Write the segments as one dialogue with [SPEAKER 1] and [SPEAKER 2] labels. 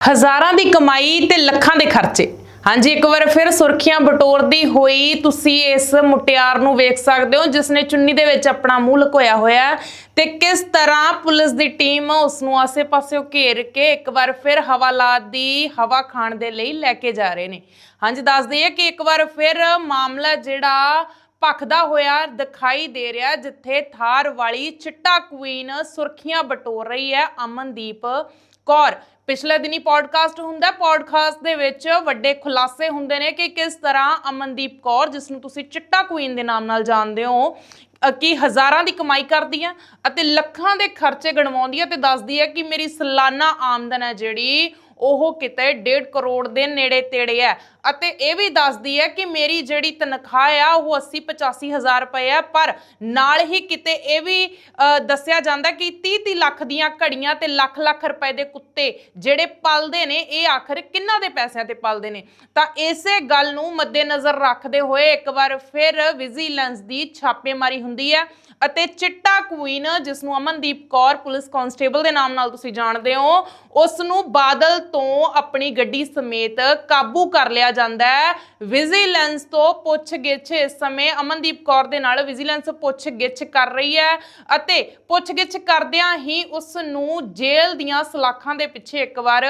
[SPEAKER 1] ਹਜ਼ਾਰਾਂ ਦੀ ਕਮਾਈ ਤੇ ਲੱਖਾਂ ਦੇ ਖਰਚੇ। ਹਾਂਜੀ, ਇੱਕ ਵਾਰ ਫਿਰ ਸੁਰਖੀਆਂ ਬਟੋਰਦੀ ਹੋਈ ਤੁਸੀਂ ਇਸ ਮੁਟਿਆਰ ਨੂੰ ਵੇਖ ਸਕਦੇ ਹੋ, ਜਿਸ ਨੇ ਚੁੰਨੀ ਦੇ ਵਿੱਚ ਆਪਣਾ ਮੂੰਹ ਲੁਕੋਇਆ ਹੋਇਆ ਤੇ ਕਿਸ ਤਰ੍ਹਾਂ ਪੁਲਿਸ ਦੀ ਟੀਮ ਉਸ ਨੂੰ ਆਸੇ ਪਾਸੇ ਘੇਰ ਕੇ ਇੱਕ ਵਾਰ ਫਿਰ ਹਵਾਲਾਤ ਦੀ, ਹਵਾ ਖਾਣ ਦੇ ਲਈ ਲੈ ਕੇ ਜਾ ਰਹੇ ਨੇ। ਹਾਂਜੀ, ਦੱਸ ਦਈਏ ਕਿ ਇੱਕ ਵਾਰ ਫਿਰ ਮਾਮਲਾ ਜਿਹੜਾ ਭਖਦਾ ਹੋਇਆ ਦਿਖਾਈ ਦੇ ਰਿਹਾ ਜਿੱਥੇ ਥਾਰ ਵਾਲੀ ਚਿੱਟਾ ਕੁਈਨ ਸੁਰਖੀਆਂ ਬਟੋਰ ਰਹੀ ਹੈ ਅਮਨਦੀਪ ਕੌਰ। ਪਿਛਲੇ ਦਿਨੀ ਪੋਡਕਾਸਟ ਹੁੰਦਾ ਪੋਡਕਾਸਟ ਦੇ ਵਿੱਚ ਵੱਡੇ ਖੁਲਾਸੇ ਹੁੰਦੇ ਨੇ ਕਿ ਕਿਸ ਤਰ੍ਹਾਂ ਅਮਨਦੀਪ ਕੌਰ, ਜਿਸ ਨੂੰ ਤੁਸੀਂ ਚਿੱਟਾ ਕੁਈਨ ਦੇ ਨਾਮ ਨਾਲ ਜਾਣਦੇ ਹੋ ਕਿ ਹਜ਼ਾਰਾਂ ਦੀ ਕਮਾਈ ਕਰਦੀ ਹੈ ਅਤੇ ਲੱਖਾਂ ਦੇ ਖਰਚੇ ਗਣਵਾਉਂਦੀ ਹੈ ਤੇ ਦੱਸਦੀ ਹੈ ਕਿ ਮੇਰੀ ਸਾਲਾਨਾ ਆਮਦਨ ਹੈ ਜਿਹੜੀ, ਉਹ ਕਿਤੇ 1.5 ਕਰੋੜ ਦੇ ਨੇੜੇ ਤੇੜੇ ਹੈ। ਅਤੇ ਇਹ ਵੀ ਦੱਸਦੀ ਹੈ ਕਿ ਮੇਰੀ ਜਿਹੜੀ ਤਨਖਾਹ ਆ ਉਹ 80 85 ਹਜ਼ਾਰ ਰੁਪਏ ਆ ਪਰ ਨਾਲ ਹੀ ਕਿਤੇ ਇਹ ਵੀ ਅ, ਦੱਸਿਆ ਜਾਂਦਾ ਕਿ 30 30 ਲੱਖ ਦੀਆਂ ਘੜੀਆਂ ਤੇ ਲੱਖ ਲੱਖ ਰੁਪਏ ਦੇ ਕੁੱਤੇ ਜਿਹੜੇ ਪਲਦੇ ਨੇ ਇਹ ਆਖਰ ਕਿੰਨਾ ਦੇ ਪੈਸਿਆਂ ਤੇ ਪਲਦੇ ਨੇ? ਤਾਂ ਇਸੇ ਗੱਲ ਨੂੰ ਮੱਦੇਨਜ਼ਰ ਰੱਖਦੇ ਹੋਏ ਇੱਕ ਵਾਰ ਫਿਰ ਵਿਜੀਲੈਂਸ ਦੀ ਛਾਪੇਮਾਰੀ ਹੁੰਦੀ ਹੈ ਅਤੇ ਚਿੱਟਾ ਕੁਈਨ ਜਿਸ ਨੂੰ ਅਮਨਦੀਪ ਕੌਰ ਪੁਲਿਸ ਕਾਂਸਟੇਬਲ ਦੇ ਨਾਮ ਨਾਲ ਤੁਸੀਂ ਜਾਣਦੇ ਹੋ ਉਸ ਨੂੰ ਬਾਦਲ ਤੋਂ ਆਪਣੀ ਗੱਡੀ ਸਮੇਤ ਕਾਬੂ ਕਰ ਲਿਆ ਜਾਂਦਾ ਹੈ। ਵਿਜੀਲੈਂਸ ਤੋਂ ਪੁੱਛਗਿੱਛ ਇਸ ਸਮੇਂ ਅਮਨਦੀਪ ਕੌਰ ਦੇ ਨਾਲ ਵਿਜੀਲੈਂਸ ਪੁੱਛਗਿੱਛ ਕਰ ਰਹੀ ਹੈ ਅਤੇ ਪੁੱਛਗਿੱਛ ਕਰਦਿਆਂ ਹੀ ਉਸ ਨੂੰ ਜੇਲ੍ਹ ਦੀਆਂ ਸਲਾਖਾਂ ਦੇ ਪਿੱਛੇ ਇੱਕ ਵਾਰ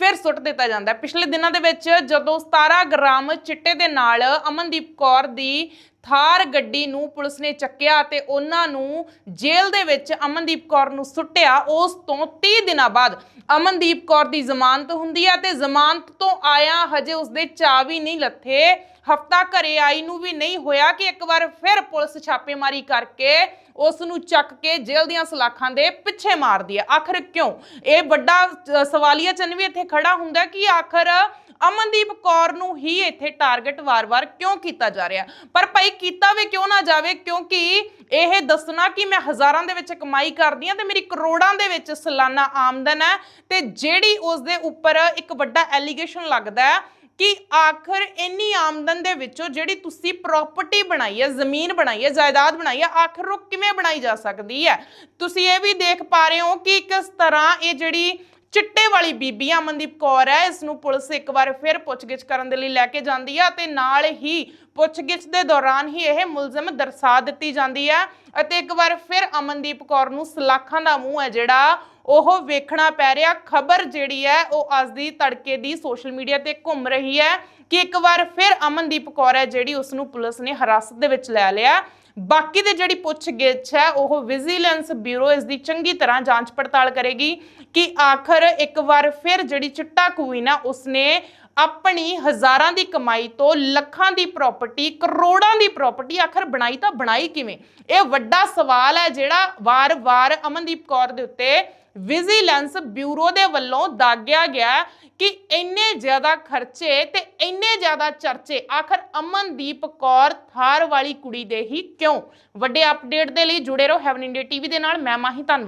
[SPEAKER 1] ਫਿਰ ਸੁੱਟ ਦਿੱਤਾ ਜਾਂਦਾ ਪਿਛਲੇ ਦਿਨਾਂ ਦੇ ਵਿੱਚ ਜਦੋਂ 17 ਗ੍ਰਾਮ ਚਿੱਟੇ ਦੇ ਨਾਲ ਅਮਨਦੀਪ ਕੌਰ ਦੀ ਥਾਰ ਗੱਡੀ ਨੂੰ ਪੁਲਿਸ ਨੇ ਚੱਕਿਆ ਤੇ ਉਹਨਾਂ ਨੂੰ ਜੇਲ੍ਹ ਦੇ ਵਿੱਚ ਅਮਨਦੀਪ ਕੌਰ ਨੂੰ ਸੁੱਟਿਆ। ਉਸ ਤੋਂ 30 ਦਿਨਾਂ ਬਾਅਦ ਅਮਨਦੀਪ ਕੌਰ ਦੀ ਜ਼ਮਾਨਤ ਹੁੰਦੀ ਹੈ ਤੇ ਜ਼ਮਾਨਤ ਤੋਂ ਆਇਆ ਹਜੇ ਉਸਦੇ ਚਾਅ ਵੀ ਨਹੀਂ ਲੱਥੇ। ਹਫਤਾ ਘਰੇ ਆਈ ਨੂੰ ਵੀ ਨਹੀਂ ਹੋਇਆ ਕਿ ਇੱਕ ਵਾਰ ਫਿਰ ਪੁਲਿਸ ਛਾਪੇਮਾਰੀ ਕਰਕੇ ਉਸ ਨੂੰ ਚੱਕ ਕੇ ਜੇਲ੍ਹ ਦੀਆਂ ਸਲਾਖਾਂ ਦੇ ਪਿੱਛੇ ਮਾਰਦੀ ਹੈ ਆਖਰ ਕਿਉਂ? ਇਹ ਵੱਡਾ ਸਵਾਲੀਆ ਚੰਨ ਵੀ ਇੱਥੇ ਖੜਾ ਹੁੰਦਾ ਕਿ ਆਖਰ ਅਮਨਦੀਪ ਕੌਰ ਨੂੰ ਹੀ ਇੱਥੇ ਟਾਰਗੇਟ ਵਾਰ-ਵਾਰ ਕਿਉਂ ਕੀਤਾ ਜਾ ਰਿਹਾ? ਪਰ ਭਾਈ ਕੀਤਾ ਵੀ ਕਿਉਂ ਨਾ ਜਾਵੇ? ਕਿਉਂਕਿ ਇਹ ਦੱਸਣਾ ਕਿ ਮੈਂ ਹਜ਼ਾਰਾਂ ਦੇ ਵਿੱਚ ਕਮਾਈ ਕਰਦੀ ਹਾਂ ਤੇ ਮੇਰੀ ਕਰੋੜਾਂ ਦੇ ਵਿੱਚ ਸਾਲਾਨਾ ਆਮਦਨ ਹੈ ਤੇ ਜਿਹੜੀ ਉਸ ਦੇ ਉੱਪਰ ਇੱਕ ਵੱਡਾ ਐਲੀਗੇਸ਼ਨ ਲੱਗਦਾ ਹੈ ਕਿ ਆਖਰ ਇੰਨੀ ਆਮਦਨ ਦੇ ਵਿੱਚੋਂ ਜਿਹੜੀ ਤੁਸੀਂ ਪ੍ਰਾਪਰਟੀ ਬਣਾਈ ਹੈ, ਜ਼ਮੀਨ ਬਣਾਈ ਹੈ, ਜਾਇਦਾਦ ਬਣਾਈ ਹੈ, ਆਖਰ ਉਹ ਕਿਵੇਂ ਬਣਾਈ ਜਾ ਸਕਦੀ ਹੈ? ਤੁਸੀਂ ਇਹ ਵੀ ਦੇਖ ਪਾ ਰਹੇ ਹੋ ਕਿ ਕਿਸ ਤਰ੍ਹਾਂ ਇਹ ਜਿਹੜੀ ਚਿੱਟੇ ਵਾਲੀ ਬੀਬੀ ਅਮਨਦੀਪ ਕੌਰ ਹੈ, ਇਸ ਨੂੰ ਪੁਲਿਸ ਇੱਕ ਵਾਰ ਫਿਰ ਪੁੱਛਗਿੱਛ ਕਰਨ ਦੇ ਲਈ ਲੈ ਕੇ ਜਾਂਦੀ ਹੈ ਤੇ ਨਾਲ ਹੀ ਪੁੱਛਗਿੱਛ ਦੇ ਦੌਰਾਨ ਹੀ ਇਹ ਮੁਲਜ਼ਮ ਦਰਸਾ ਦਿੱਤੀ ਜਾਂਦੀ ਹੈ ਅਤੇ ਇੱਕ ਵਾਰ ਫਿਰ ਅਮਨਦੀਪ ਕੌਰ ਨੂੰ ਸਲਾਖਾਂ ਦਾ ਮੂੰਹ ਹੈ ਜਿਹੜਾ ਉਹ ਵੇਖਣਾ ਪੈ ਰਿਹਾ। ਖਬਰ ਜਿਹੜੀ ਹੈ ਉਹ ਅੱਜ ਦੀ ਤੜਕੇ ਦੀ ਸੋਸ਼ਲ ਮੀਡੀਆ ਤੇ ਘੁੰਮ ਰਹੀ ਹੈ ਕਿ ਇੱਕ ਵਾਰ ਫਿਰ ਅਮਨਦੀਪ ਕੌਰ ਹੈ ਜਿਹੜੀ ਉਸ ਨੂੰ ਪੁਲਿਸ ਨੇ ਹਿਰਾਸਤ ਦੇ ਵਿੱਚ ਲੈ ਲਿਆ। ਬਾਕੀ ਦੇ ਜਿਹੜੀ ਪੁੱਛ ਗਿੱਛ ਹੈ, ਉਹ ਵਿਜੀਲੈਂਸ ਬਿਊਰੋ ਇਸ ਦੀ ਚੰਗੀ ਤਰ੍ਹਾਂ ਜਾਂਚ ਪੜਤਾਲ ਕਰੇਗੀ ਕਿ ਆਖਰ ਇੱਕ ਵਾਰ ਫਿਰ ਜਿਹੜੀ ਚਿੱਟਾ ਕੁਈਨ ਆ ਉਸਨੇ ਆਪਣੀ ਹਜ਼ਾਰਾਂ ਦੀ ਕਮਾਈ ਤੋਂ ਲੱਖਾਂ ਦੀ ਪ੍ਰਾਪਰਟੀ ਕਰੋੜਾਂ ਦੀ ਪ੍ਰਾਪਰਟੀ ਆਖਰ ਬਣਾਈ ਤਾਂ ਬਣਾਈ ਕਿਵੇਂ? ਇਹ ਵੱਡਾ ਸਵਾਲ ਹੈ ਜਿਹੜਾ ਵਾਰ-ਵਾਰ ਅਮਨਦੀਪ ਕੌਰ ਦੇ ਉੱਤੇ ਵਿਜੀਲੈਂਸ ਬਿਊਰੋ ਦੇ ਵੱਲੋਂ ਦਾਗਿਆ ਗਿਆ ਕਿ ਇੰਨੇ ਜ਼ਿਆਦਾ ਖਰਚੇ ਤੇ ਇੰਨੇ ਜ਼ਿਆਦਾ ਚਰਚੇ, ਆਖਰ ਅਮਨਦੀਪ ਕੌਰ ਥਾਰ ਵਾਲੀ ਕੁੜੀ ਦੇ ਹੀ ਕਿਉਂ? ਵੱਡੇ ਅਪਡੇਟ ਦੇ ਲਈ ਜੁੜੇ ਰਹੋ, ਹੈਵਨ ਇੰਡੀਆ ਟੀਵੀ ਦੇ ਨਾਲ, ਮੈਂ ਮਾਹੀ ਧੰਨਵਾਦ।